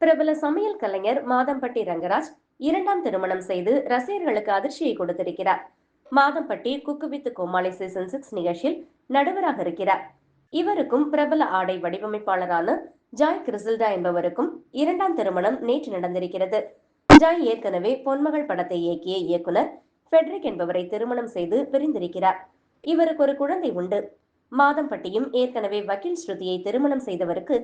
பிரபல சமையல் கலைஞர் மாதம்பட்டி ரங்கராஜ் இரண்டாம் திருமணம் செய்து ரசிகர்களுக்கு அதிர்ச்சியை கொடுத்திருக்கிறார். Madhampatty cook with Comali season six நிகழ்ச்சியில் நடுவராக இருக்கிறார். இவருக்கும் பிரபல ஆடை வடிவமைப்பாளரான ஜாய் கிறிசில்டா என்பவருக்கும் இரண்டாம் திருமணம் நேற்று நடந்திருக்கிறது. ஜாய் ஏற்கனவே பொன்மகள் படத்தை இயக்கிய இயக்குனர் ஃபெட்ரிக் என்பவரை திருமணம் செய்து பிரிந்திருக்கிறார். இவருக்கு ஒரு குழந்தை உண்டு. மாதம்பட்டியும் ஏற்கனவே வக்கீல் ஸ்ருதியை திருமணம் செய்தவருக்கு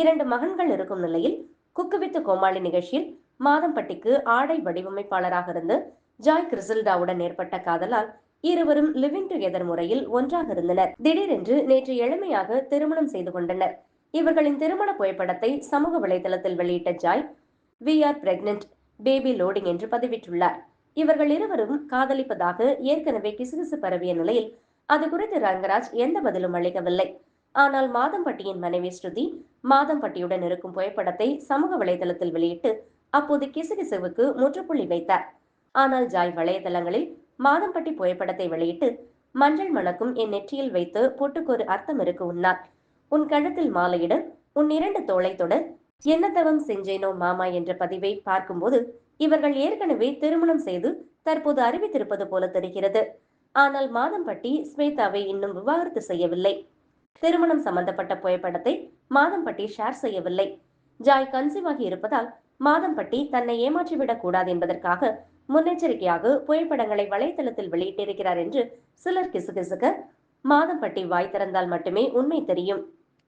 இரண்டு மகன்கள் இருக்கும் நிலையில் குக்குவித்து கோமாளி நிகழ்ச்சியில் மாதம்பட்டிக்கு ஆடை வடிவமைப்பாளராக இருந்து ஜாய் கிறிசில்டாவுடன் ஏற்பட்ட காதலால் இருவரும் லிவிங் டுகெதர் முறையில் ஒன்றாக இருந்தனர். திடீரென்று நேற்று எளிமையாக திருமணம் செய்து கொண்டனர். இவர்களின் திருமண புகைப்படத்தை சமூக வலைதளத்தில் வெளியிட்ட Joy we are pregnant baby loading என்று பதிவிட்டுள்ளார். இவர்கள் இருவரும் காதலிப்பதாக ஏற்கனவே கிசுகிசு பரவிய நிலையில் அது குறித்து ரங்கராஜ் எந்த பதிலும் அளிக்கவில்லை. ஆனால் மாதம்பட்டியின் மனைவி ஸ்ருதி மாதம்பட்டியுடன் இருக்கும் புகைப்படத்தை சமூக வலைதளத்தில் வெளியிட்டு அப்போது கிசுகிசுவுக்கு முற்றுப்புள்ளி வைத்தார். ஆனால் ஜாய் வலைதளங்களில் மாதம்பட்டி புகைப்படத்தை வெளியிட்டு மஞ்சள் மணக்கும் என் நெற்றியில் வைத்து பொட்டுக்கொரு அர்த்தம் இருக்கு உன்னார் உன் கழுத்தில் மாலையிட உன் இரண்டு தோளை தொட என்ன தவம் செஞ்சேனோ மாமா என்ற பதிவை பார்க்கும்போது இவர்கள் ஏற்கனவே திருமணம் செய்து தற்போது அறிவித்திருப்பது போல தெரிகிறது. ஆனால் மாதம்பட்டி ஸ்வேதாவை இன்னும் விவாகரத்து செய்யவில்லை. திருமணம் சம்பந்தப்பட்ட புகைப்படத்தை மாதம்பட்டி ஷேர் செய்யவில்லை. ஜாய் கன்சீவ் ஆகி இருப்பதால் மாதம்பட்டி தன்னை ஏமாற்றிவிடக் கூடாது என்பதற்காக முன்னெச்சரிக்கையாக புகைப்படங்களை வலைத்தளத்தில் வெளியிட்டிருக்கிறார் என்று சிலர் கிசுகிசுக்க மாதம்பட்டி வாய் திறந்தால் மட்டுமே உண்மை தெரியும்.